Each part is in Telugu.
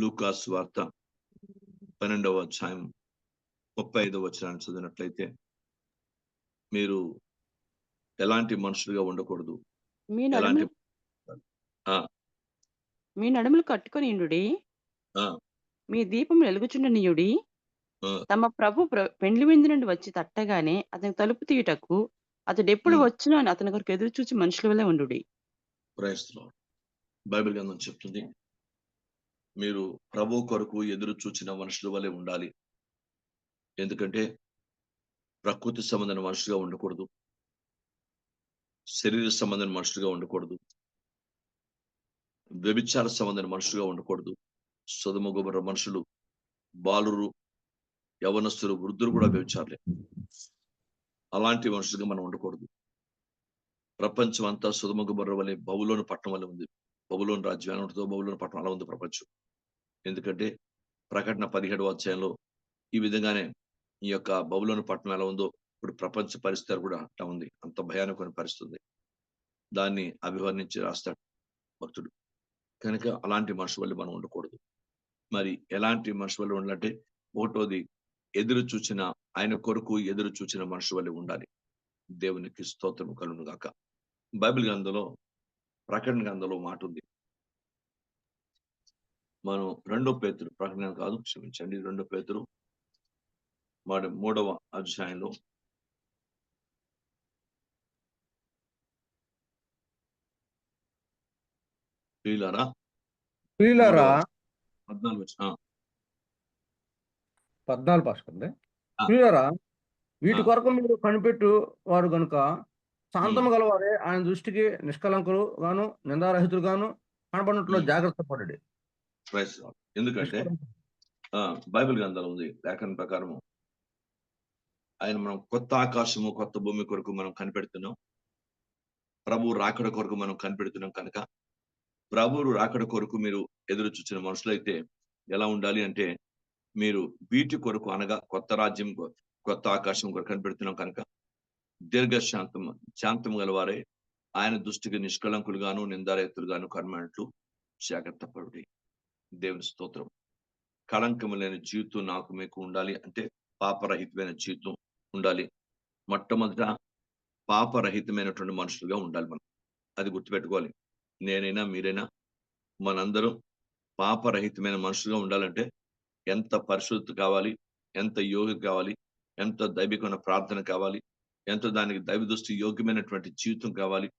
లూకాస్ వార్త పన్నెండవ అధ్యాయం ముప్పై ఐదవ వచనాన్ని చదివినట్లయితే మీరు ఎలాంటి మనుషులుగా ఉండకూడదు. మీ ఎలాంటి మీ నడుములు కట్టుకొని ఇండుడి. మీ దీపం వెలుగుచుండనీయుడి. తమ ప్రభు ప్ర- పెండ్లి విందు నుండి వచ్చి తట్టగానే అతని తలుపు తీయుటకు అతడు ఎప్పుడు. వచ్చును అని అతని కొరకు ఎదురు చూచి మనుషుల వల్ల ప్రయత్నం బైబిల్ గ్రంథం చెప్తుంది. మీరు ప్రభు కొరకు ఎదురు చూచిన మనుషుల వలె ఉండాలి. ఎందుకంటే ప్రకృతి సంబంధమైన మనుషులుగా ఉండకూడదు. శరీర సంబంధమైన మనుషులుగా ఉండకూడదు. వ్యభిచార సంబంధమైన మనుషులుగా ఉండకూడదు. సుధమ మనుషులు బాలురు యవనస్తులు వృద్ధులు కూడా వ్యభిచారలే. అలాంటి మనుషులుగా మనం ఉండకూడదు. ప్రపంచం అంతా సుధమ గుబర్ర వలె బహులోని పట్టణం వల్ల ఉంది. బహులోని రాజ్యం ఉంటుందో బహులోని పట్టణం అలా ఉంది ప్రపంచం. ఎందుకంటే ప్రకటన పదిహేడవ అధ్యాయంలో ఈ విధంగానే ఈ యొక్క బబులోని పట్టణం ఎలా ఉందో ఇప్పుడు ప్రపంచ పరిస్థితి కూడా అట్లా ఉంది. అంత భయానకమైన పరిస్థితి దాన్ని అభివర్ణించి రాస్తాడు భక్తుడు. కనుక అలాంటి మనుషులు మనం ఉండకూడదు. మరి ఎలాంటి మనుషులు ఉండాలంటే ఒకటోది ఎదురు చూచిన ఆయన కొరకు ఎదురు చూచిన మనుషులు ఉండాలి. దేవునికి స్తోత్రం కలును బైబిల్ గ్రంథంలో ప్రకటన గ్రంథంలో మాట ఉంది. మనం రెండో పేతురు ప్రకటన కాదు క్షమించండి రెండో పేతురు వాడి మూడవ అధ్యాయంలో ప్రియులారా ప్రియులారా పద్నాలుగు పద్నాలుగు పాసుకుంది. ప్రియులారా వీటి. కొరకు మీరు కనిపెట్టు వారు గనుక శాంతము. గలవారే ఆయన దృష్టికి నిష్కలంకులు గాను నిందారహితులు గాను కనబడినట్లు ఉమ్. జాగ్రత్త పడండి ప్రైస్ ఎందుకంటే బైబిల్ గ్రంథాలు ఉంది. లేఖన ప్రకారము. ఆయన మనం కొత్త ఆకాశము కొత్త భూమి కొరకు మనం కనిపెడుతున్నాం. ప్రభు రాకడ కొరకు మనం కనిపెడుతున్నాం కనుక ప్రభువు రాకడ కొరకు మీరు ఎదురు చూసిన మనుషులైతే ఎలా ఉండాలి అంటే మీరు వీటి కొరకు అనగా కొత్త రాజ్యం కొత్త ఆకాశం కొరకు కనిపెడుతున్నాం కనుక దీర్ఘ శాంతం గలవారే. ఆయన దృష్టికి నిష్కలంకులుగాను నిందారహితులుగాను కనబడినట్లు జాగ్రత్త పడుడి దేవుని స్తోత్రం. కళంకము లేని జీవితం నాకు మీకు ఉండాలి. అంటే పాపరహితమైన జీవితం ఉండాలి. మొట్టమొదట పాపరహితమైనటువంటి మనుషులుగా ఉండాలి మనం. అది గుర్తుపెట్టుకోవాలి. నేనైనా మీరైనా మనందరం పాపరహితమైన మనుషులుగా ఉండాలంటే ఎంత పరిశుద్ధి కావాలి ఎంత యోగి కావాలి ఎంత దైవికమైన ప్రార్థన కావాలి ఎంత దానికి దైవ దృష్టి యోగ్యమైనటువంటి జీవితం కావాలి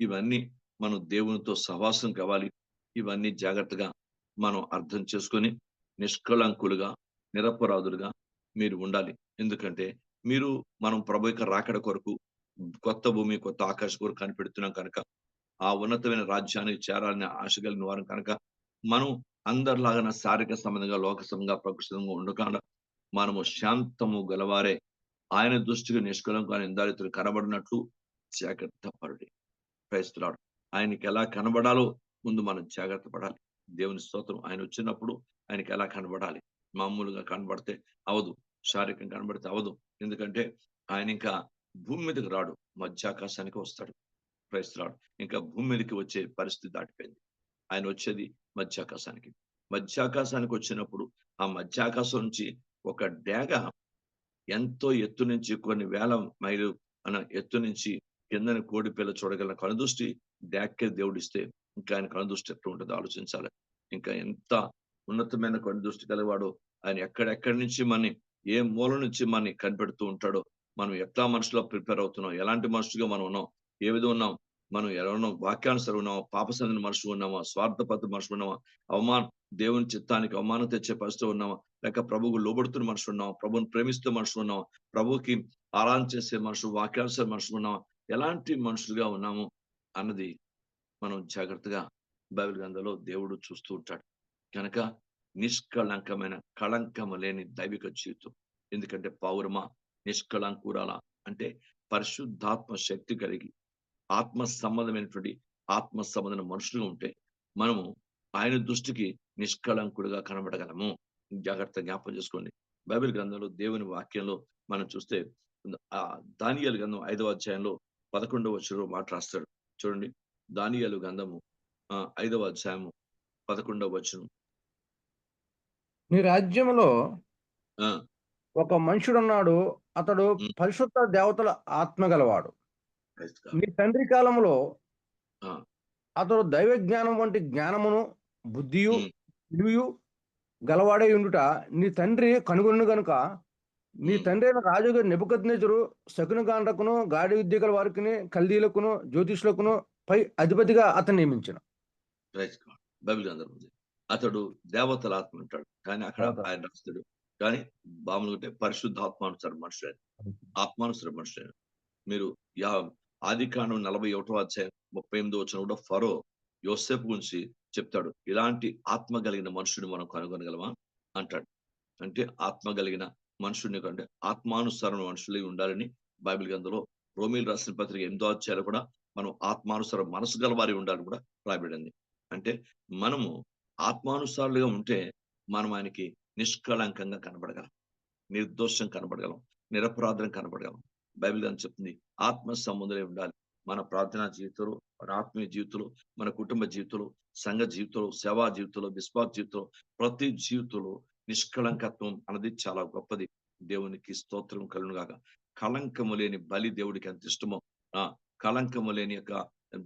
ఇవన్నీ మనం దేవునితో సహవాసం కావాలి ఇవన్నీ జాగ్రత్తగా మనం అర్థం చేసుకొని నిష్కళంకులుగా నిరపరాధులుగా మీరు ఉండాలి. ఎందుకంటే మీరు మనం ప్రభు యొక్క రాకడ కొరకు కొత్త భూమి కొత్త ఆకాశ కొరకు కనిపెడుతున్నాం కనుక ఆ ఉన్నతమైన రాజ్యానికి చేరాలని ఆశ కలిగిన వారం కనుక మనం అందరిలాగా శారీరక సంబంధంగా లోక సంబంధంగా ప్రకృతంగా ఉండకుండా మనము శాంతము గలవారే. ఆయన దృష్టికి నిష్కలంగా నిందారితులు కనబడినట్లు జాగ్రత్త పరుడి క్రైస్తలాడు ఆయనకి ఎలా కనబడాలో ముందు మనం జాగ్రత్త పడాలి. దేవుని స్తోత్రం. ఆయన వచ్చినప్పుడు ఆయనకి ఎలా కనబడాలి? మామూలుగా కనబడితే అవదు. శారీరకంగా కనబడితే అవదు. ఎందుకంటే ఆయన ఇంకా భూమి మీదకి రాడు. మధ్యాకాశానికి వస్తాడు. క్రైస్తలాడు ఇంకా భూమి మీదకి వచ్చే పరిస్థితి దాటిపోయింది. ఆయన వచ్చేది మధ్యాకాశానికి. మధ్యాకాశానికి వచ్చినప్పుడు ఆ మధ్యాకాశం నుంచి ఒక డేగ ఎంతో ఎత్తు నుంచి కొన్ని వేల మైలు అన్న ఎత్తు నుంచి కిందని కోడి పిల్ల చూడగల కనుదృష్టి డేక్కే దేవుడిస్తే ఇంకా ఆయన కనుదృష్టి ఎట్లా ఉంటుందో ఆలోచించాలి. ఇంకా ఎంత ఉన్నతమైన కనుదృష్టి కలివాడు ఆయన ఎక్కడెక్కడి నుంచి మన ఏ మూల నుంచి మనని కనిపెడుతూ ఉంటాడో మనం ఎట్లా మనసులో ప్రిపేర్ అవుతున్నాం ఎలాంటి మనుషులుగా మనం ఉన్నాం ఏ విధంగా ఉన్నాం మనం ఎలా ఉన్నాం వాక్యానుసరి ఉన్నామా పాపసందిన మనుషులు ఉన్నామా స్వార్థపత్ర మనుషులు ఉన్నామా అవమానం దేవుని చిత్తానికి అవమానం తెచ్చే పరిస్థితి ఉన్నామా లేక ప్రభుకు లోబడుతున్న మనుషులు ఉన్నామా ప్రభుని ప్రేమిస్తూ మనుషులు ఉన్నామా ప్రభుకి ఆరాధన చేసే మనుషులు వాక్యానుసరి మనుషులు ఉన్నామా ఎలాంటి మనుషులుగా ఉన్నాము అన్నది మనం జాగ్రత్తగా బైబిల్ గ్రంథంలో దేవుడు చూస్తూ ఉంటాడు. కనుక నిష్కళంకమైన కళంకము లేని దైవిక జీవితం. ఎందుకంటే పౌరమ నిష్కళంకురాల అంటే పరిశుద్ధాత్మ శక్తి కలిగి ఆత్మ సంబంధమైనటువంటి ఆత్మ సంబంధమైన మనుషులుగా ఉంటే మనము ఆయన దృష్టికి నిష్కళంకుడుగా కనబడగలము. జాగ్రత్త జ్ఞాపకం చేసుకోండి. బైబిల్ గ్రంథంలో దేవుని వాక్యంలో మనం చూస్తే ఆ దానియాల గ్రంథం ఐదవ అధ్యాయంలో పదకొండవ వచ్చులో మాట రాస్తాడు. చూడండి. దానియాలు ఆ ఐదవ అధ్యాయము పదకొండవ వచనం నీ రాజ్యంలో ఒక మనుషుడున్నాడు అతడు. పరిశుద్ధ దేవతల ఆత్మ గలవాడు. నీ తండ్రి కాలంలో. అతడు దైవ జ్ఞానం వంటి జ్ఞానమును బుద్ధియు. తెలివియు గలవాడై ఉండుట నీ తండ్రి కనుగొను గనుక నీ. తండ్రి అయిన రాజుగారి నెబుకద్నేజరు శకునగాండ్రకును గాడి విద్య గల వారికి కల్దీలకును జ్యోతిష్లకును పై అధిపతిగా అతను నియమించిన బైబిల్ అతడు దేవతల ఆత్మ అంటాడు కానీ అక్కడ. ఆయన రాస్తాడు కానీ బాములు అంటే పరిశుద్ధాత్మానుసార మనుషుడు. ఆత్మానుసార మనుషుడు. మీరు యా ఆది కాండం నలభై ఒకటో అధ్యాయం ముప్పై ఎనిమిదో వచ్చిన కూడా ఫరో యోసేపు గురించి చెప్తాడు. ఇలాంటి ఆత్మ కలిగిన మనుషుడు మనం కనుగొనగలమా? అంటాడు. అంటే ఆత్మ కలిగిన మనుషుడిని కంటే ఆత్మానుసారమైన మనుషులై ఉండాలని బైబిల్ గ్రంథంలో రోమిల్ రాసిన పత్రిక ఎంతో అధ్యాయాలు కూడా మనం ఆత్మానుసార మనసు గల వారి ఉండాలని కూడా రాబడింది అంటే మనము ఆత్మానుసారులుగా ఉంటే మనం ఆయనకి నిష్కళంకంగా కనబడగలం. నిర్దోషం కనబడగలం. నిరపరాధం కనబడగలం. బైబిల్ అని చెప్తుంది ఆత్మ సంబంధులే ఉండాలి. మన ప్రార్థనా జీవితంలో మన ఆత్మీయ జీవితంలో మన కుటుంబ జీవితంలో సంఘ జీవితంలో సేవా జీవితంలో విశ్వాస జీవితంలో ప్రతి జీవితంలో నిష్కళంకత్వం అన్నది చాలా గొప్పది. దేవునికి స్తోత్రం కలును కళంకము లేని బలి దేవుడికి ఎంత ఇష్టమో ఆ కళంకము లేని యొక్క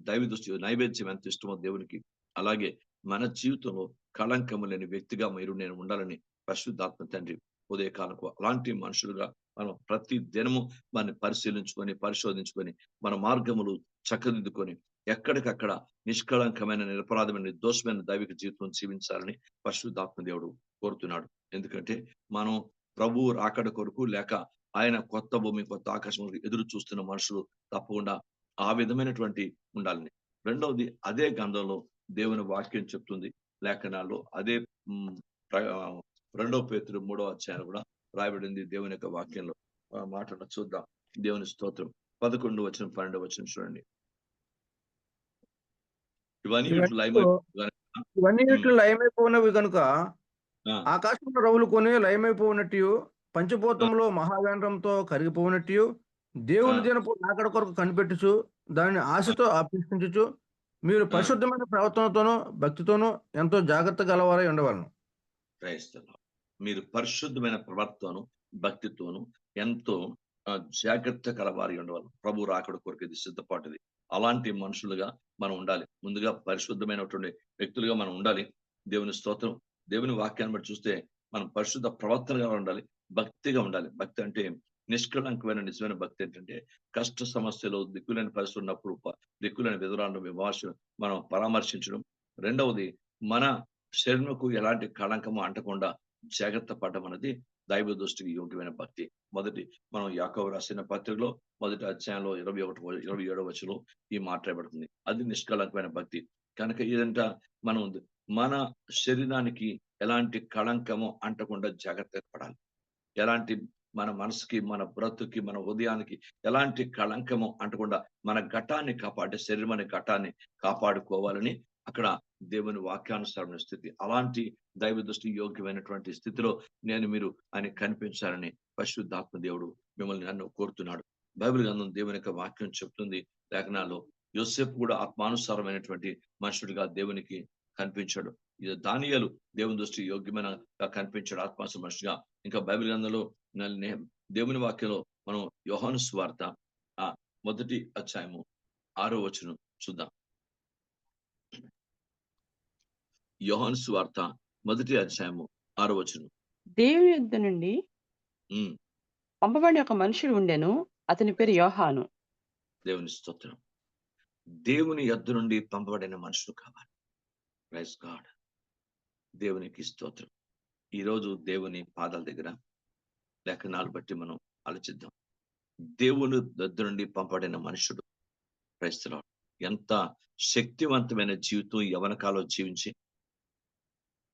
దైవ దృష్టి నైవేద్యం ఎంత ఇష్టమో దేవునికి. అలాగే మన జీవితంలో కళంకము లేని వ్యక్తిగా మీరు నేను ఉండాలని పరిశుద్ధాత్మ తండ్రి ఉదయకాలకు అలాంటి మనుషులుగా మనం ప్రతి దినము మనని పరిశీలించుకొని పరిశోధించుకొని మన మార్గములు చక్కదిద్దుకొని ఎక్కడికక్కడ నిష్కళంకమైన నిరపరాధమైన నిర్దోషమైన దైవిక జీవితం జీవించాలని పరిశుద్ధాత్మ దేవుడు కోరుతున్నాడు. ఎందుకంటే మనం ప్రభువు రాకడ కొరకు లేక ఆయన కొత్త భూమి కొత్త ఆకాశం ఎదురు చూస్తున్న మనుషులు తప్పకుండా ఆ విధమైనటువంటి ఉండాలని. రెండవది అదే గంధంలో దేవుని వాక్యం చెప్తుంది. లేఖనాల్లో అదే రెండవ పేతురు మూడవ అధ్యాయం కూడా రాయబడింది దేవుని యొక్క వాక్యంలో. మాటను చూద్దాం. దేవుని స్తోత్రం. పదకొండు వచ్చిన పన్నెండు వచ్చిన చూడండి. ఇవన్నీ ఇవన్నీ లయమైపోయినవి కనుక. ఆకాశంలో రవులు కొని లయమైపోయినట్టు పంచభూతంలో మహావేంద్రంతో కరిగిపోయినట్టు దేవుని. దినపు నాకడ కొరకు కనిపెట్టుచు దానిని ఆశతో అభ్యసించుచు మీరు పరిశుద్ధమైన ప్రవర్తనతోనూ భక్తితోనూ ఎంతో జాగ్రత్త గలవారై ఉండవలను. మీరు పరిశుద్ధమైన ప్రవర్తన భక్తితోను ఎంతో జాగ్రత్త కలవారి ఉండవాలి ప్రభు రాకడ కొరకు ఇది సిద్ధపాటుది. అలాంటి మనుషులుగా మనం ఉండాలి. ముందుగా పరిశుద్ధమైనటువంటి వ్యక్తులుగా మనం ఉండాలి. దేవుని స్తోత్రం దేవుని వాక్యాన్ని బట్టి చూస్తే మనం పరిశుద్ధ ప్రవర్తనగా ఉండాలి. భక్తిగా ఉండాలి. భక్తి అంటే నిష్కళంకమైన నిజమైన భక్తి ఏంటంటే కష్ట సమస్యలు దిక్కులేని పరిస్థితి ఉన్నప్పుడు ప- దిక్కులేని విధురాలను విమర్శ మనం పరామర్శించడం. రెండవది మన శరీరంకు ఎలాంటి కళంకము అంటకుండా జాగ్రత్త పడడం అనేది దైవ దృష్టికి యోగ్యమైన భక్తి. మొదటి మనం యాకవ రాసిన పత్రికలో మొదటి అధ్యాయంలో ఇరవై ఒకటి ఇరవై ఏడవ వచ్చలో ఈ మాట్లాడబడుతుంది అది నిష్కళంకమైన భక్తి. కనుక ఇదంట మనం మన శరీరానికి ఎలాంటి కళంకము అంటకుండా జాగ్రత్త పడాలి. ఎలాంటి మన మనసుకి మన బ్రతుకి మన ఉదయానికి ఎలాంటి కళంకము అంటకుండా మన ఘటాన్ని కాపాడే శరీరం అనే ఘటాన్ని కాపాడుకోవాలని అక్కడ దేవుని వాక్యానుసారమైన స్థితి. అలాంటి దైవ దృష్టి యోగ్యమైనటువంటి స్థితిలో నేను మీరు ఆయన కనిపించాలని పరిశుద్ధాత్మ దేవుడు మిమ్మల్ని నన్ను కోరుతున్నాడు. బైబిల్ గ్రంథం దేవుని యొక్క వాక్యం చెప్తుంది. లేఖనాల్లో యోసేపు కూడా ఆత్మానుసారమైనటువంటి మనుషుడిగా దేవునికి కనిపించాడు. ఇది దానియాలు దేవుని దృష్టి యోగ్యమైన కనిపించాడు ఆత్మానుసార మనిషిగా ఇంకా బైబిల్ గ్రంథంలో దేవుని వాక్యంలో మనం యోహాను స్వార్త ఆ మొదటి అధ్యాయము ఆరో వచనం చూద్దాం. యోహాను స్వార్త మొదటి అధ్యాయము ఆరో వచనం. దేవుని యొద్ద నుండి పంపబడిన ఒక మనుషుడు ఉండెను అతని పేరు యోహాను. దేవుని స్తోత్రం. దేవుని యొద్ద నుండి పంపబడిన మనుషులు కావాలి. గాడ్ దేవునికి స్తోత్రం. ఈరోజు దేవుని పాదాల దగ్గర లేఖనాలు బట్టి మనం ఆలోచిద్దాం. దేవుని యొద్ద నుండి పంపబడిన మనుషుడు క్రైస్తలో ఎంత శక్తివంతమైన జీవితం యవన కాలం జీవించి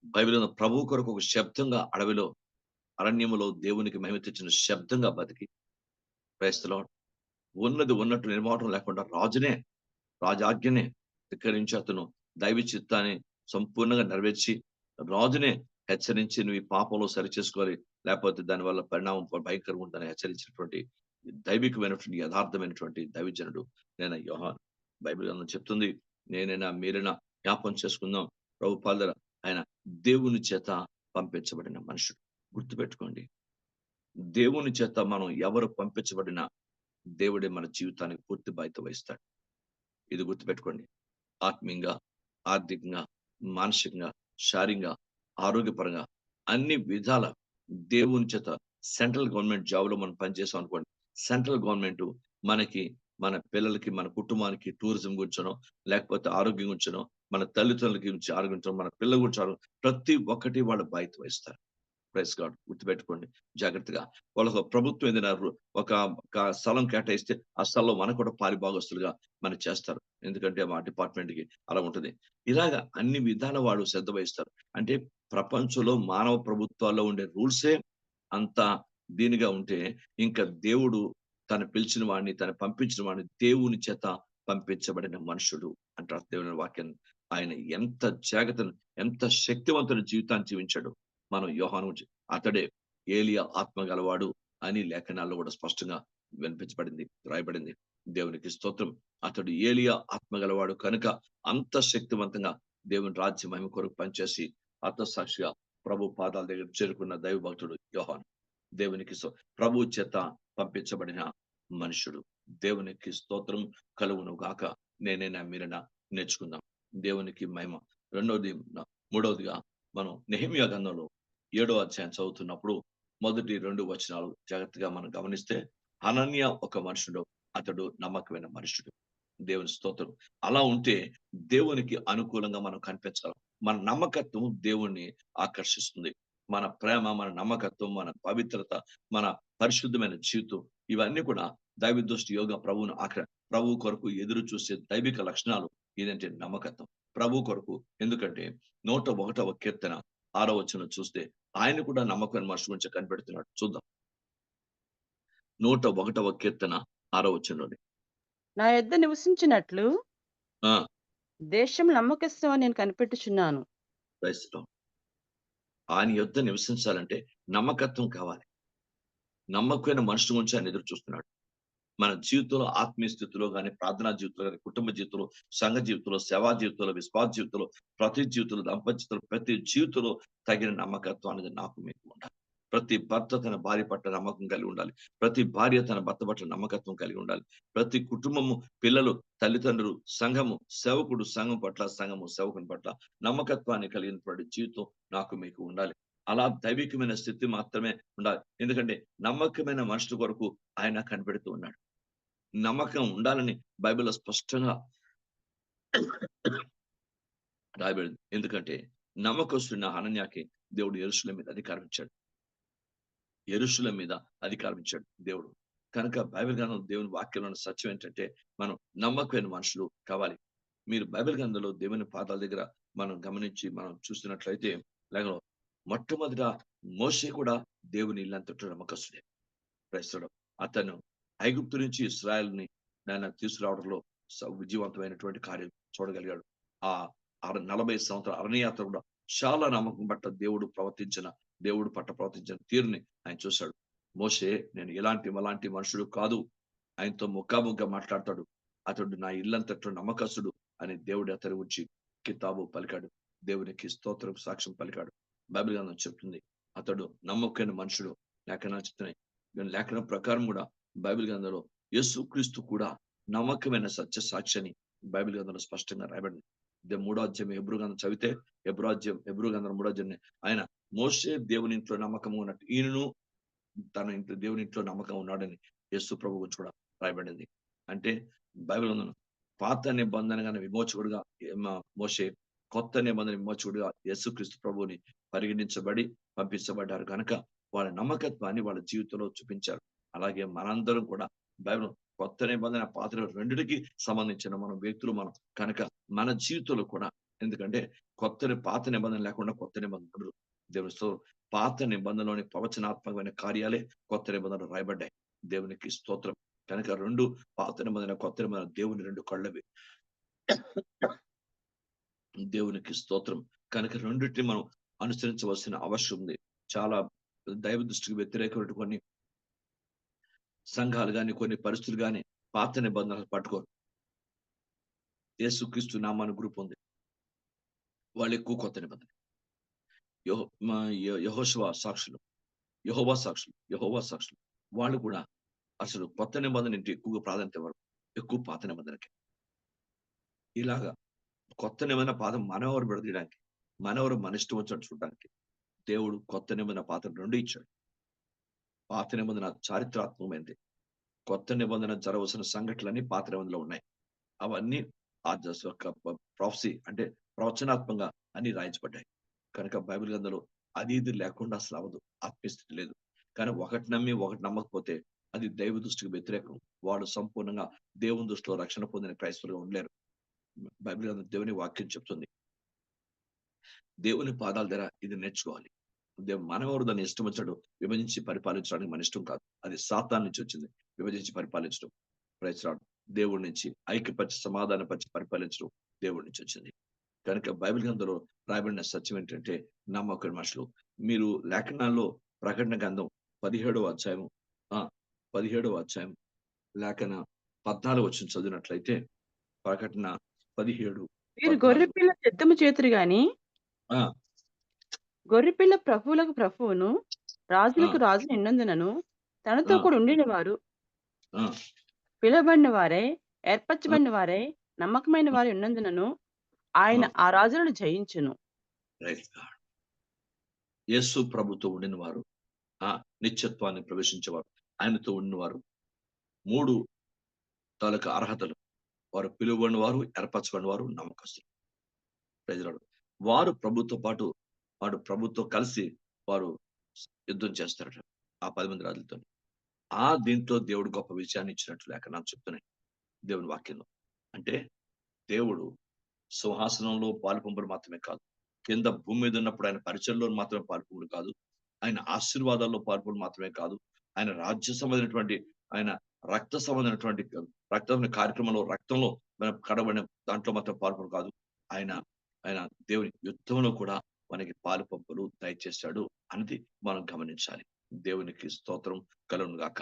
బైబిల్ ప్రభు కొరకు ఒక శబ్దంగా అడవిలో అరణ్యములో దేవునికి మహిమ తెచ్చిన శబ్దంగా బతికి క్రైస్తలో ఉన్నది ఉన్నట్టు నిర్మాటం లేకుండా రాజునే రాజాజ్ఞనే ధిక్కరించి అతను దైవ చిత్తాన్ని సంపూర్ణంగా నెరవేర్చి రాజునే హెచ్చరించి నువ్వు ఈ పాపంలో సరిచేసుకోవాలి లేకపోతే దానివల్ల పరిణామం భయంకరంగా ఉందని హెచ్చరించినటువంటి దైవికమైనటువంటి యథార్థమైనటువంటి దైవజనుడు నేను యోహాన్. బైబిల్ గ్రంథం చెప్తుంది నేనైనా మీరైనా జ్ఞాపం చేసుకుందాం ప్రభు పాదర ఆయన దేవుని చేత పంపించబడిన మనుషుడు. గుర్తుపెట్టుకోండి దేవుని చేత మనం ఎవరు పంపించబడినా దేవుడే మన జీవితానికి పూర్తి బాధ్యత వహిస్తాడు. ఇది గుర్తుపెట్టుకోండి ఆత్మీయంగా ఆర్థికంగా మానసికంగా శారీరంగా ఆరోగ్యపరంగా అన్ని విధాల దేవుని చేత సెంట్రల్ గవర్నమెంట్ జాబ్లో మనం పనిచేసాం అనుకోండి. సెంట్రల్ గవర్నమెంట్ మనకి మన పిల్లలకి మన కుటుంబానికి టూరిజం గురించనో లేకపోతే ఆరోగ్యం గురించనో మన తల్లిదండ్రులకి గురించి ఆరోగ్యం మన పిల్లల గురించి ప్రతి ఒక్కటి వాళ్ళు బాధ్యత వహిస్తారు. ప్రైస్ గాడ్ గుర్తుపెట్టుకోండి. జాగ్రత్తగా. వాళ్ళకు ప్రభుత్వం ఏదైనా ఒక స్థలం కేటాయిస్తే ఆ స్థలంలో మనకు కూడా పారిభాగస్తులుగా మనం చేస్తారు. ఎందుకంటే మా డిపార్ట్మెంట్కి అలా ఉంటుంది. ఇలాగా అన్ని విధాల వాళ్ళు శ్రద్ధ వహిస్తారు. అంటే ప్రపంచంలో మానవ ప్రభుత్వాల్లో ఉండే రూల్సే అంత దీనిగా ఉంటే ఇంకా దేవుడు తను పిలిచిన వాడిని తను పంపించిన వాడిని దేవుని చేత పంపించబడిన మనుషుడు అంటారు దేవుని వాక్యం. ఆయన ఎంత జాగ్రత్తను ఎంత శక్తివంతుని జీవితాన్ని జీవించాడు. మనం యోహాను అతడే ఏలియా ఆత్మ గలవాడు అని లేఖనాల్లో కూడా స్పష్టంగా వినిపించబడింది రాయబడింది దేవునికి స్తోత్రం. అతడు ఏలియా ఆత్మ గలవాడు కనుక అంత శక్తివంతంగా దేవుని రాజ్య మహిమ కొరకు పనిచేసి అర్థసాక్షిగా ప్రభు పాదాల దగ్గర చేరుకున్న దైవ భక్తుడు దేవునికి ప్రభు చేత పంపించబడిన మనుషుడు దేవునికి స్తోత్రం కలువును గాక. నేనైనా మీరైనా నేర్చుకుందాం. దేవునికి మహిమ. రెండవది మూడవదిగా మనం నెహిమియా గంధంలో ఏడో అధ్యాయం చదువుతున్నప్పుడు మొదటి రెండు వచనాలు జాగ్రత్తగా మనం గమనిస్తే అనన్య ఒక మనుషుడు అతడు నమ్మకమైన మనుషుడు. దేవుని స్తోత్రం. అలా ఉంటే దేవునికి అనుకూలంగా మనం కనిపించాలి మన నమ్మకత్వం దేవుణ్ణి ఆకర్షిస్తుంది. మన ప్రేమ మన నమ్మకత్వం మన పవిత్రత మన పరిశుద్ధమైన జీవితం ఇవన్నీ కూడా దైవ దృష్టి యోగ ప్రభువును ఆకర ప్రభు కొరకు ఎదురు చూసే దైవిక లక్షణాలు ఏదంటే నమ్మకత్వం. ప్రభు కొరకు ఎందుకంటే నూట ఒకటవ కీర్తన ఆరో వచనం చూస్తే ఆయన కూడా నమ్మకమైన మనుషు గురించి కనిపెడుతున్నాడు. చూద్దాం. నూట ఒకటవ కీర్తన ఆరో వచనంలోని. నా యొద్ద నివసించినట్లు ఆ. దేశం నమ్మకస్తుం అని నేను కనిపెట్టుచున్నాను. ఆయన యుద్ధ నివసించాలంటే నమ్మకత్వం కావాలి. నమ్మకమైన మనుషుల గురించి ఆయన ఎదురు చూస్తున్నాడు. మన జీవితంలో ఆత్మీయ స్థితిలో కానీ ప్రార్థనా జీవితంలో కానీ కుటుంబ జీవితంలో సంఘ జీవితంలో సేవా జీవితంలో విశ్వాస జీవితంలో ప్రతి జీవితంలో దంపతులు ప్రతి జీవితంలో తగిన నమ్మకత్వం అనేది నాకు మీకు ఉండాలి. ప్రతి భర్త తన భార్య పట్ల నమ్మకం కలిగి ఉండాలి. ప్రతి భార్య తన భర్త పట్ల నమ్మకత్వం కలిగి ఉండాలి. ప్రతి కుటుంబము పిల్లలు తల్లిదండ్రులు సంఘము సేవకుడు సంఘం పట్ల సంఘము సేవకుని పట్ల నమ్మకత్వాన్ని కలిగినటువంటి జీవితం నాకు మీకు ఉండాలి. అలా దైవికమైన స్థితి మాత్రమే ఉండాలి. ఎందుకంటే నమ్మకమైన మనుషుల కొరకు ఆయన కనిపెడుతూ ఉన్నాడు. నమ్మకం ఉండాలని బైబిల్లో స్పష్టంగా రాయబడింది. ఎందుకంటే నమ్మకస్తున్న హనన్యాకి దేవుడు ఎరుషుల మీద అధికారం ఇచ్చాడు. ఎరుషుల మీద అధికారం ఇచ్చాడు దేవుడు. కనుక బైబిల్ గ్రంథం దేవుని వాక్యంలో సత్యం ఏంటంటే మనం నమ్మకమైన మనుషులు కావాలి. మీరు బైబిల్ గ్రంథంలో దేవుని పాదాల దగ్గర మనం గమనించి మనం చూస్తున్నట్లయితే లేక మొట్టమొదట మోసే కూడా దేవుని ఇల్లంతట నమ్మకస్తుడే. ప్రస్తుతం అతను ఐగుప్తు నుంచి ఇస్రాయల్ని ఆయన తీసుకురావడంలో విజయవంతమైనటువంటి కార్యం చూడగలిగాడు. ఆ అర- నలభై సంవత్సరాల అరణ్యయాత్ర కూడా చాలా నమ్మకం పట్ల దేవుడు ప్రవర్తించిన దేవుడు పట్ల ప్రవర్తించిన తీరుని ఆయన చూశాడు. మోషే నేను ఇలాంటి మలాంటి మనుషుడు కాదు. ఆయనతో ముఖాముఖిగా మాట్లాడతాడు. అతడు నా ఇల్లంతటి నమ్మకస్తుడు అని దేవుడు అతని గురించి కితాబు పలికాడు. దేవునికి స్తోత్రం సాక్ష్యం పలికాడు. బైబిల్ గ్రంథం చెప్తుంది అతడు నమ్మకైన మనుషుడు లేఖనాలు చెప్తున్నాయి. లేఖనం ప్రకారం కూడా బైబిల్ గ్రంథంలో యేసుక్రీస్తు కూడా నమ్మకమైన సత్య సాక్షిని బైబిల్ గ్రంథంలో స్పష్టంగా రాయబడింది. ఇదే మూడో అధ్యాయం ఎబ్రు గ్రంథం చదివితే ఎబ్రో అధ్యాయం ఎబ్రు గ్రంథం మూడో అధ్యాయం ఆయన మోసే దేవుని ఇంట్లో నమ్మకం ఉన్నట్టు ఈయనను తన ఇంట్లో దేవుని ఇంట్లో నమ్మకం ఉన్నాడని యేసు ప్రభు గురించి కూడా రాయబడింది. అంటే బైబిల్ గ్రంథం పాత నిబంధనగా విమోచకుడుగా మోసే మోషే కొత్త నిబంధన విమోచకుడుగా యేసుక్రీస్తు ప్రభువుని పరిగణించబడి పంపించబడ్డారు. కనుక వాళ్ళ నమ్మకత్వాన్ని వాళ్ళ జీవితంలో చూపించారు. అలాగే మనందరం కూడా బైబిల్ కొత్త నిబంధన పాత్ర రెండిటికి సంబంధించిన మనం వ్యక్తులు మనం కనుక మన జీవితంలో కూడా ఎందుకంటే కొత్త పాత నిబంధన లేకుండా కొత్త నిబంధన ఉండదు. దేవుని పాత నిబంధనలోని ప్రవచనాత్మకమైన కార్యాలే కొత్త నిబంధనలు రాయబడ్డాయి. దేవునికి స్తోత్రం. కనుక రెండు పాత నిబంధన కొత్త నిబంధన దేవుని రెండు కళ్ళవి. దేవునికి స్తోత్రం. కనుక రెండింటిని మనం అనుసరించవలసిన అవసరం ఉంది. చాలా దైవ దృష్టికి వ్యతిరేకమైన కొన్ని సంఘాలు కానీ కొన్ని పరిస్థితులు కానీ పాత నిబంధనలు పట్టుకోరు. యేసుక్రీస్తు నామాను గ్రూప్ ఉంది. వాళ్ళు ఎక్కువ కొత్త నిబంధన యహో మా సాక్షులు యహోవా సాక్షులు యహోవా సాక్షులు. వాళ్ళు కూడా అసలు కొత్త నిబంధన ఇంటి ఎక్కువగా ప్రాధాన్యత ఇవ్వరు. ఎక్కువ పాత నిబంధనకి ఇలాగా కొత్త నిబంధన పాదం మనవరు విడదీయడానికి మనవరు మన ఇష్టం వచ్చాడు చూడడానికి దేవుడు కొత్త నిబంధన పాత్ర రెండు ఇచ్చాడు. పాత నిబంధన చారిత్రాత్మకమైనది కొత్త నిబంధన జరవలసిన సంఘటనలన్నీ పాత నిబంధనలో ఉన్నాయి. అవన్నీ ఆ యొక్క ప్రాఫ్సీ అంటే ప్రవచనాత్మకంగా అన్ని రాయించబడ్డాయి. కనుక బైబిల్ గ్రంథంలో అది ఇది లేకుండా అసలు అవ్వదు. ఆత్మీయస్థితి లేదు. కానీ ఒకటి నమ్మి ఒకటి నమ్మకపోతే అది దైవ దృష్టికి వ్యతిరేకం. వాడు సంపూర్ణంగా దేవుని దృష్టిలో రక్షణ పొందిన క్రైస్తవులుగా ఉండలేరు. బైబిల్ గ్రంథం దేవుని వాక్యం చెప్తుంది. దేవుని పాదాల ధర ఇది నేర్చుకోవాలి. మనవరు దాన్ని ఇష్టం వచ్చాడు విభజించి పరిపాలించడానికి మన ఇష్టం కాదు. అది సాతాన్ నుంచి వచ్చింది. విభజించి పరిపాలించడం. ప్రయత్నాడు దేవుడి నుంచి ఐక్యపరిచి సమాధానపరిచి పరిపాలించడం దేవుడి నుంచి వచ్చింది. కనుక బైబిల్ గ్రంథంలో రాయబడిన సత్యం ఏంటంటే నమ్మకం మనుషులు. మీరు లేఖనాల్లో ప్రకటన గ్రంథం పదిహేడవ అధ్యాయం ఆ పదిహేడవ అధ్యాయం లేఖన పద్నాలుగు వచ్చిన చదివినట్లయితే ప్రకటన పదిహేడు మీరు గొర్రెపిల్ల చిత్తము చేతురు గాని. గొర్రెపిల్ల ప్రభువులకు ప్రభువును రాజులకు రాజు నిన్నందునను తనతో ఆ. కూడా ఉండిన వారు ఆ. పిలవబడిన వారే ఏర్పరచబడిన వారే నమ్మకమైన వారి ఉన్నందునను ఆయన ఆ. రాజులను జయించును. Praise God. యేసు ప్రభుతో ఉండిన వారు ఆ నిత్యత్వాన్ని ప్రవేశించేవారు ఆయనతో ఉన్నవారు మూడు తాలూకా అర్హతలు. వారు పిలువబడిన వారు ఏర్పరచబడిన వారు నమ్మకస్తులు ప్రజలు వారు ప్రభుతో పాటు వాడు ప్రభుత్వం కలిసి వారు యుద్ధం చేస్తారట ఆ పది మంది రాజులతో. ఆ దీంట్లో దేవుడు గొప్ప విజయాన్ని ఇచ్చినట్లు లేక నాకు చెప్తున్నాయి దేవుని వాక్యంలో. అంటే దేవుడు సింహాసనంలో పాల్పొంపుడు మాత్రమే కాదు కింద భూమి మీద ఉన్నప్పుడు ఆయన పరిచయంలో మాత్రమే పాల్పొంపుడు కాదు ఆయన ఆశీర్వాదాల్లో పాల్పొంపుడు మాత్రమే కాదు ఆయన రాజ్య సంబంధించినటువంటి ఆయన రక్త సంబంధించినటువంటి రక్తం కార్యక్రమంలో రక్తంలో మనం కడబడిన దాంట్లో మాత్రం పాల్పొండు కాదు. ఆయన ఆయన దేవుని యుద్ధంలో కూడా మనకి పాలు పంపులు దయచేశాడు అనేది మనం గమనించాలి. దేవునికి స్తోత్రం కలను గాక.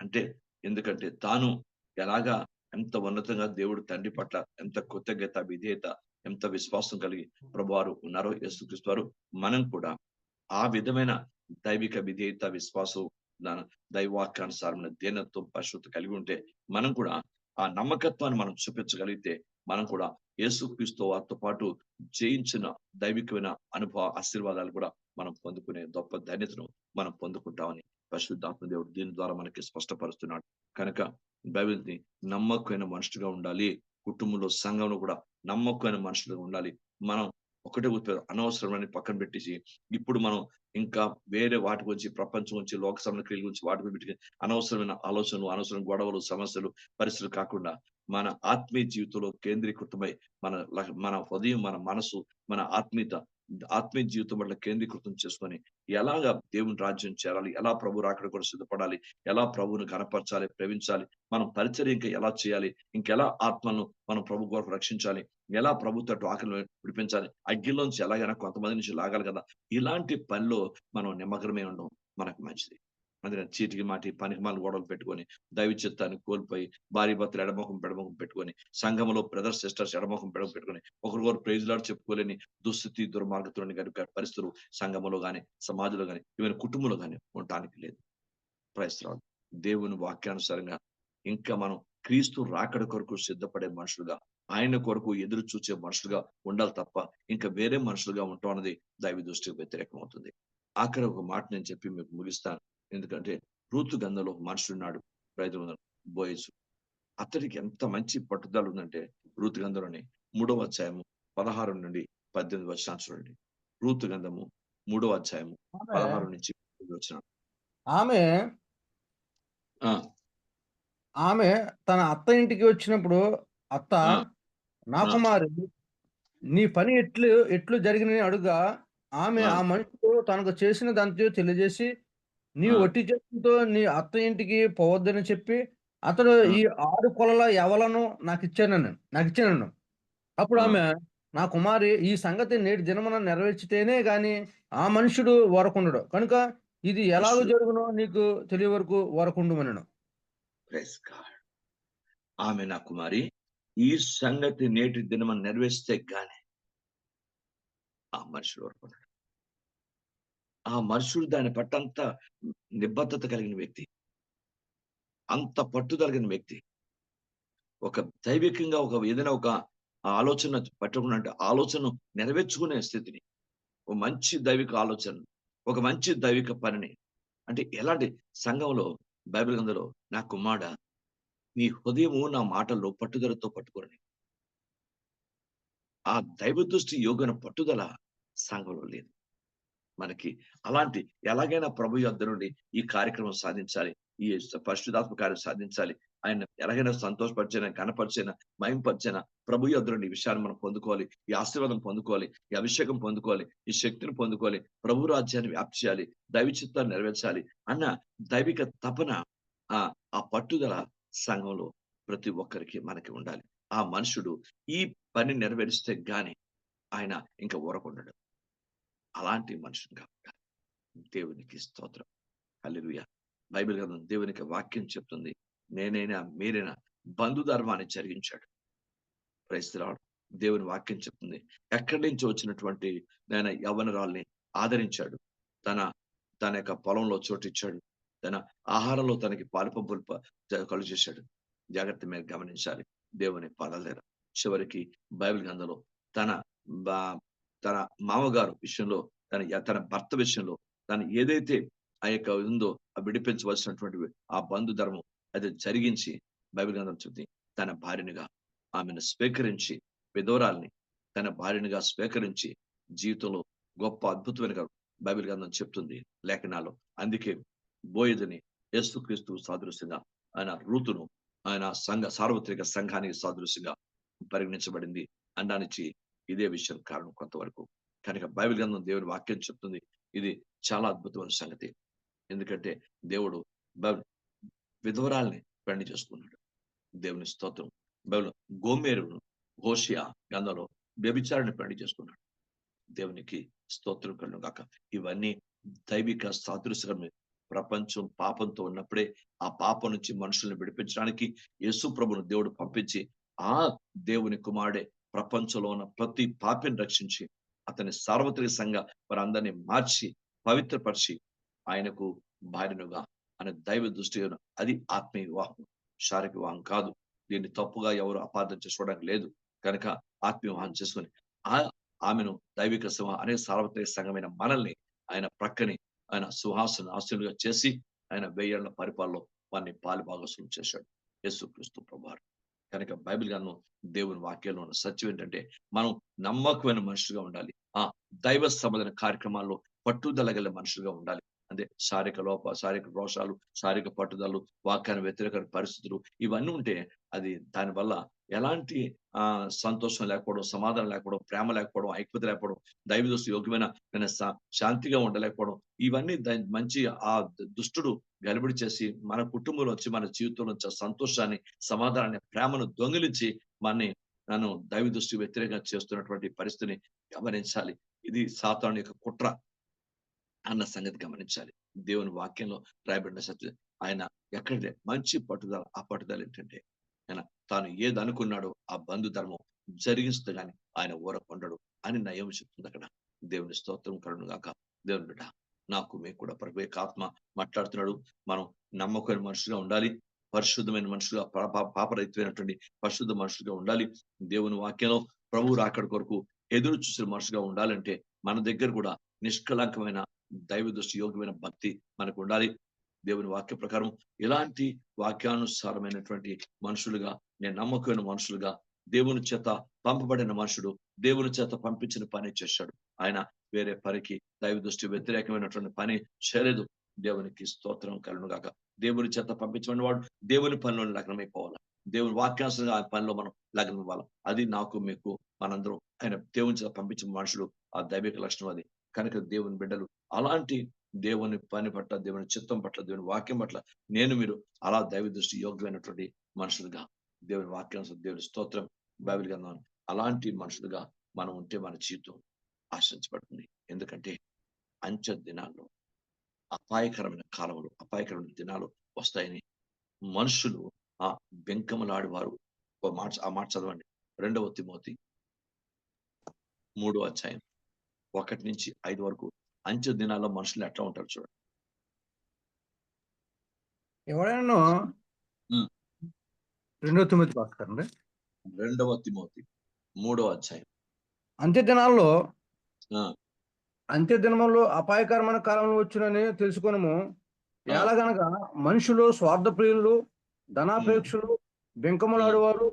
అంటే ఎందుకంటే తాను ఎలాగా ఎంత ఉన్నతంగా దేవుడు తండ్రి పట్ల ఎంత కృతజ్ఞత విధేయత ఎంత విశ్వాసం కలిగి ప్రభువారు ఉన్నారో యేసుక్రీస్తు వారు మనం కూడా ఆ విధమైన దైవిక విధేయత విశ్వాసం దైవాక్యానుసారమైన దీనత్వం పరిశుద్ధి కలిగి ఉంటే మనం కూడా ఆ నమ్మకత్వాన్ని మనం చూపించగలిగితే మనం కూడా యేసుక్రీస్తు వారితో పాటు జయించిన దైవికమైన అనుభవ ఆశీర్వాదాలు కూడా మనం పొందుకునే గొప్ప ధన్యతను మనం పొందుకుంటామని పరిశుద్ధాత్మ దేవుడు దీని ద్వారా మనకి స్పష్టపరుస్తున్నాడు. కనుక బైబిల్ని నమ్మకమైన మనుషులుగా ఉండాలి. కుటుంబంలో సంఘంలో కూడా నమ్మకమైన మనుషులుగా ఉండాలి. మనం ఒకటే గుర్తు అనవసరమని పక్కన పెట్టేసి ఇప్పుడు మనం ఇంకా వేరే వాటి గురించి ప్రపంచం గురించి లోక సమక్రియల గురించి వాటి గురించి పెట్టి అనవసరమైన ఆలోచనలు అనవసరం గొడవలు సమస్యలు పరిస్థితులు కాకుండా మన ఆత్మీయ జీవితంలో కేంద్రీకృతమై మన మన హృదయం మన మనసు మన ఆత్మీయత ఆత్మీయ జీవితం పట్ల కేంద్రీకృతం చేసుకొని ఎలాగా దేవుని రాజ్యం చేరాలి ఎలా ప్రభు రాకడ కూడా సిద్ధపడాలి ఎలా ప్రభువుని కనపరచాలి ప్రేమించాలి మనం పరిచర్య ఇంకా ఎలా చేయాలి ఇంకెలా ఆత్మను మనం ప్రభు కొరకు రక్షించాలి ఎలా ప్రభుత్వ ఆకలి విడిపించాలి? అగ్గిలోంచి ఎలాగైనా కొంతమంది నుంచి లాగాలి కదా. ఇలాంటి పనిలో మనం నిమగ్నమై ఉండడం మనకు మంచిది. అందుకని చీటికి మాటి పనికి మాల గొడవలు పెట్టుకొని దైవ చిత్తాన్ని కోల్పోయి భార్య భర్తలు ఎడమొఖం పెడమొఖం పెట్టుకొని సంఘంలో బ్రదర్ సిస్టర్స్ ఎడమొఖం పెడమొఖం పెట్టుకొని ఒకరికొకరు ప్రైజ్లాడు చెప్పుకోలేని దుస్థితి దుర్మార్గతులని గడిపే పరిస్థితులు సంఘంలో గాని సమాజంలో గాని ఈవెన్ కుటుంబంలో గాని ఉండటానికి లేదు. ప్రయత్నాలు దేవుని వాక్యానుసారంగా ఇంకా మనం క్రీస్తు రాకడ కొరకు సిద్ధపడే మనుషులుగా ఆయన కొరకు ఎదురు చూసే మనుషులుగా ఉండాలి తప్ప ఇంకా వేరే మనుషులుగా ఉండటం అనేది దైవ దృష్టికి వ్యతిరేకం అవుతుంది ఆఖరి ఒక మాట నేను చెప్పి మీకు ముగిస్తాను. ఎందుకంటే రూతు గంధంలో ఉన్నాడు రైతు బోయసు. అతడికి ఎంత మంచి పట్టుదల ఉందంటే రూతు గంధంలోని మూడవ అధ్యాయము పదహారు నుండి పద్దెనిమిది వచ్చిన చూడండి. రూతు గంధము మూడవ అధ్యాయము పదహారు నుంచి వచ్చిన ఆమె. ఆమె తన అత్త ఇంటికి వచ్చినప్పుడు అత్త. నా. కుమారి నీ పని ఎట్లు ఎట్లు జరిగినని అడుగా ఆమె ఆ. మనుషుడు తనకు చేసిన దాంతో తెలియజేసి నీ. ఒట్టి చేతులతో నీ అత్త ఇంటికి పోవద్దని చెప్పి అతడు. ఈ ఆరు కొలల ఎవలను నాకు ఇచ్చానని నాకు ఇచ్చానన్ను అప్పుడు. ఆమె నా కుమారి ఈ సంగతి నేటి దినమున నెరవేర్చితేనే గాని ఆ మనుషుడు వరకుండడు కనుక ఇది ఎలాగో. జరుగునో నీకు తెలియ వరకు Praise God. ఆమె నా కుమారి ఈ సంగతి నేటి దినమ నెరవేర్స్తే గానే ఆ మనుషుడు ఊరుకున్నాడు ఆ మనుషుడు దాని పట్టంత నిబద్ధత కలిగిన వ్యక్తి అంత పట్టుదల కలిగిన వ్యక్తి ఒక దైవికంగా ఒక ఏదైనా ఒక ఆలోచన పట్టకుండా అంటే ఆలోచన నెరవేర్చుకునే స్థితిని ఒక మంచి దైవిక ఆలోచన ఒక మంచి దైవిక పనిని అంటే ఎలాంటి సంఘంలో బైబిల్ గ్రంథంలో నా కుమారుడ నీ హృదయము నా మాటల్లో పట్టుదలతో పట్టుకోరని ఆ దైవ దృష్టి యోగన పట్టుదల సంఘంలో లేదు. మనకి అలాంటి ఎలాగైనా ప్రభు యొద్ద నుండి ఈ కార్యక్రమం సాధించాలి ఈ పరిశుధాత్మ కార్యం సాధించాలి ఆయన ఎలాగైనా సంతోషపరిచైనా కనపరిచైనా మయంపరిచైనా ప్రభు యొద్ద నుండి ఈ విషయాన్ని మనం పొందుకోవాలి ఈ ఆశీర్వాదం పొందుకోవాలి ఈ అభిషేకం పొందుకోవాలి ఈ శక్తిని పొందుకోవాలి ప్రభు రాజ్యాన్ని వ్యాప్తి చేయాలి దైవ చిత్తాన్ని నెరవేర్చాలి అన్న దైవిక తపన ఆ ఆ పట్టుదల సంఘంలో ప్రతి ఒక్కరికి మనకి ఉండాలి. ఆ మనుషుడు ఈ పని నెరవేరిస్తే గాని ఆయన ఇంకా ఊరకుండడు. అలాంటి మనుషుడుగా ఉండాలి దేవునికి స్తోత్రం. హల్లెలూయా. బైబిల్ గ్రంథం దేవునికి వాక్యం చెప్తుంది. నేనైనా మీరైనా బంధుధర్మాన్ని జరిగించాడు. క్రైస్తరాడు దేవుని వాక్యం చెప్తుంది. ఎక్కడి నుంచి వచ్చినటువంటి నేను యవనరాల్ని ఆదరించాడు. తన తన యొక్క పొలంలో చోటిచ్చాడు. తన ఆహారంలో తనకి పాలుపంపులు కలు చేశాడు. జాగ్రత్త మీరు గమనించాలి. దేవుని పాదాల చివరికి బైబిల్ గ్రంథంలో తన తన మామగారు విషయంలో తన తన భర్త విషయంలో తను ఏదైతే ఆ యొక్క ఉందో ఆ విడిపించవలసినటువంటి ఆ బంధు ధర్మం అది జరిగించి బైబిల్ గ్రంథం చెప్తుంది. తన భార్యనిగా ఆమెను స్వీకరించి విధోరాల్ని తన భార్యనిగా స్వీకరించి జీవితంలో గొప్ప అద్భుతమైన బైబిల్ గ్రంథం చెప్తుంది లేఖనాలు అందుకే బోయదుని యేసుక్రీస్తు సాదృశ్యంగా ఆయన రుతును ఆయన సంఘ సార్వత్రిక సంఘానికి సాదృశ్యంగా పరిగణించబడింది అనడానికి ఇదే విషయం కారణం కొంతవరకు. కనుక బైబిల్ గ్రంథం దేవుని వాక్యం చెప్తుంది. ఇది చాలా అద్భుతమైన సంగతి. ఎందుకంటే దేవుడు బైబిల్ విధవరాల్ని పెళ్ళి చేసుకున్నాడు. దేవుని స్తోత్రం. బైబిల్ గోమేరును హోషియా గంధంలో వ్యభిచారిని పెళ్ళి చేసుకున్నాడు. దేవునికి స్తోత్రం కలను కాక ఇవన్నీ దైవిక సాదృశ్యం ప్రపంచం పాపంతో ఉన్నప్పుడే ఆ పాపం నుంచి మనుషుల్ని విడిపించడానికి యేసు ప్రభును దేవుడు పంపించి ఆ దేవుని కుమారుడే ప్రపంచంలో ఉన్న ప్రతి పాపిని రక్షించి అతని సార్వత్రిక సంఘ అందరినీ మార్చి పవిత్రపరిచి ఆయనకు భార్యనుగా అనే దైవ దృష్టి అది ఆత్మీయ వివాహం. శారీరక వివాహం కాదు. దీన్ని తప్పుగా ఎవరు అపార్థం చేసుకోవడానికి లేదు. కనుక ఆత్మీయ వివాహం చేసుకుని ఆ ఆమెను దైవిక సింహ అనే సార్వత్రిక సంఘమైన మనల్ని ఆయన ప్రక్కని ఆయన సుహాసన ఆస్తులుగా చేసి ఆయన వెయ్యేళ్ళ పరిపాలనలో వారిని పాలు భాగస్వామ్యం చేశాడు. యేసుక్రీస్తు ప్రభువారు. కనుక బైబిల్ గాను దేవుని వాక్యంలో ఉన్న సత్యం ఏంటంటే మనం నమ్మకమైన మనుషులుగా ఉండాలి. ఆ దైవ సంబంధమైన కార్యక్రమాల్లో పట్టుదల గల మనుషులుగా ఉండాలి. అంటే శారీరక లోప శారీరక రోషాలు శారీరక పట్టుదలలు వాక్యాన్ని వ్యతిరేక పరిస్థితులు ఇవన్నీ ఉంటే అది దానివల్ల ఎలాంటి ఆ సంతోషం లేకపోవడం సమాధానం లేకపోవడం ప్రేమ లేకపోవడం ఐక్యత లేకపోవడం దైవదృష్టి యోగ్యమైన నేను శాంతిగా ఉండలేకపోవడం ఇవన్నీ మంచి ఆ దుష్టుడు గలిబిడి చేసి మన కుటుంబంలో వచ్చి మన జీవితంలో వచ్చే సంతోషాన్ని సమాధానాన్ని ప్రేమను దొంగిలించి మనని నన్ను దైవ దృష్టి వ్యతిరేకంగా చేస్తున్నటువంటి పరిస్థితిని గమనించాలి. ఇది సాతాను యొక్క కుట్ర. అన్న సంగతి గమనించాలి. దేవుని వాక్యంలో రాయబడిన సత్యం ఆయన ఎక్కడ మంచి పట్టుదల ఆ పట్టుదల ఏంటంటే ఆయన తాను ఏది అనుకున్నాడో ఆ బంధు ధర్మం జరిగిస్తూ గాని ఆయన ఊరకొండడు అని నయం చెప్తుంది అక్కడ. దేవుని స్తోత్రం కరుణు గాక. దేవుని బిడ్డ నాకు మీకు కూడా ప్రభు ఆత్మ మాట్లాడుతున్నాడు. మనం నమ్మకమైన మనుషులుగా ఉండాలి. పరిశుద్ధమైన మనుషులుగా పాపరహితమైనటువంటి పరిశుద్ధ మనుషులుగా ఉండాలి. దేవుని వాక్యంలో ప్రభు రాకడ కొరకు ఎదురు చూసిన మనుషులుగా ఉండాలంటే మన దగ్గర కూడా నిష్కలంకమైన దైవ దృష్టి యోగ్యమైన భక్తి మనకు ఉండాలి దేవుని వాక్య ప్రకారం ఇలాంటి వాక్యానుసారమైనటువంటి మనుషులుగా నేను నమ్మకమైన మనుషులుగా దేవుని చేత పంపబడిన మనుషుడు దేవుని చేత పంపించిన పని చేశాడు. ఆయన వేరే పనికి దైవ దృష్టి వ్యతిరేకమైనటువంటి పని చేయలేదు. దేవునికి స్తోత్రం కలను గాక దేవుని చేత పంపించబడిన వాడు దేవుని పనిలో లగ్నమైపోవాలి. దేవుని వాక్యానుసరంగా ఆ పనిలో మనం లగ్నం ఇవ్వాలి అది నాకు మీకు మనందరం ఆయన దేవుని చేత పంపించిన మనుషులు ఆ దైవిక లక్షణం అది. కనుక దేవుని బిడ్డలు అలాంటి దేవుని పని పట్ల దేవుని చిత్తం పట్ల దేవుని వాక్యం పట్ల నేను మీరు అలా దైవ దృష్టి యోగ్యమైనటువంటి మనుషులుగా దేవుని వాక్యానుసరం దేవుని స్తోత్రం బైబిల్ గ్రంథం అలాంటి మనుషులుగా మనం ఉంటే మన జీవితం ఆశించబడుతుంది ఎందుకంటే అంచె దినాల్లో అపాయకరమైన కాలంలో అపాయకరమైన దినాలు వస్తాయని మనుషులు ఆ బెంకములాడి వారు ఒక మాట ఆ మాట చదవండి. రెండవ తిమోతి మూడో అధ్యాయం. ఒకటి నుంచి ఐదు వరకు అంచె దినాల్లో మనుషులు ఎట్లా ఉంటారు చూడండి. ఎవరైనా ఉమ్. రెండో తొమ్మిది భాస్కర్ అండి రెండవ తిమోతి మూడవ అధ్యాయం. అంత్య దినాల్లో. అంత్య దినములో అపాయకరమైన కాలంలో వచ్చునని తెలుసుకొనము. ఎలాగనగా మనుషులు స్వార్థప్రియులు ధనాపేక్షలు బెంకములాడువారు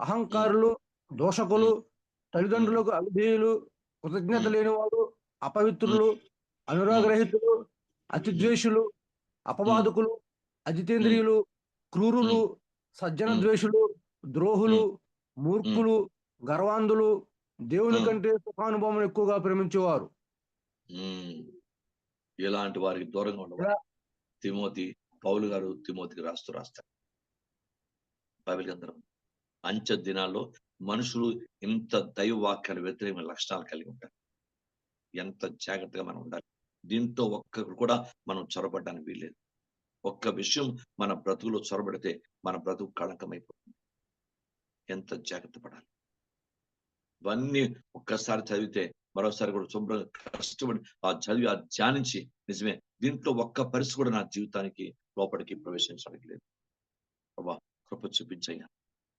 అహంకారులు దోషకులు తల్లిదండ్రులకు అవిధేయులు కృతజ్ఞత ఉమ్. లేనివారు అపవిత్రులు అనురాగరహితులు అతిద్వేషులు అపవాదకులు అజితేంద్రియులు క్రూరులు సజ్జన. ద్వేషులు ద్రోహులు మూర్ఖులు గర్వాంధులు దేవుని. కంటే సుఖానుభవం ఎక్కువగా ప్రేమించేవారు. ఇలాంటి వారికి దూరంగా ఉండవాలి ఇలా- తిమోతి పౌలు గారు తిమోతికి రాస్తూ రాస్తారు. బైబిల్ గ్రంథం. అంచె దినాల్లో మనుషులు ఇంత దైవ వాక్యాలు వ్యతిరేకమైన లక్షణాలు కలిగి ఉంటారు. ఎంత జాగ్రత్తగా మనం ఉండాలి. దీంతో ఒక్కరు కూడా మనం చొరబడ్డానికి వీల్లేదు. ఒక్క విషయం మన బ్రతుకులో చొరబడితే మన బ్రతుకు కళంకమైపోతుంది. ఎంత జాగ్రత్త పడాలి. ఇవన్నీ ఒక్కసారి చదివితే మరోసారి కూడా శుభ్రంగా కష్టపడి ఆ చదివి ఆ ధ్యానించి నిజమే దీంట్లో ఒక్క పరిస్థితి కూడా నా జీవితానికి లోపలికి ప్రవేశించడానికి లేదు. ప్రభా కృప చూపించయ్యా.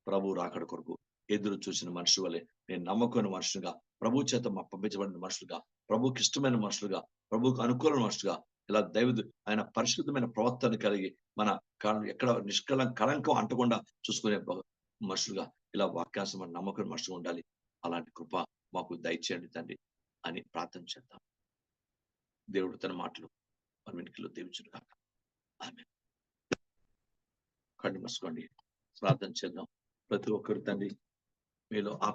ప్రభు రాకడ కొరకు ఎదురు చూసిన మనుషు వలె నేను నమ్మకమైన మనుషులుగా ప్రభు చేత పంపించబడిన మనుషులుగా ప్రభుకి ఇష్టమైన మనుషులుగా ప్రభుకు అనుకూలమైన మనుషులుగా ఇలా దైవదు ఆయన పరిశుద్ధమైన ప్రవర్తన కలిగి మన ఎక్కడ నిష్కలం కళంకం అంటకుండా చూసుకునే మనుషులుగా ఇలా వాక్యాసం మన నమ్మకం మనుషులు ఉండాలి. అలాంటి కృప మాకు దయచేయండి తండ్రి అని ప్రార్థన చేద్దాం. దేవుడు తన మాటలు మన వెనుకలో దీవించును కాక ఆమె కళ్ళు మూసుకోండి. ప్రార్థన చేద్దాం. ప్రతి ఒక్కరు తండ్రి మీలో ఆ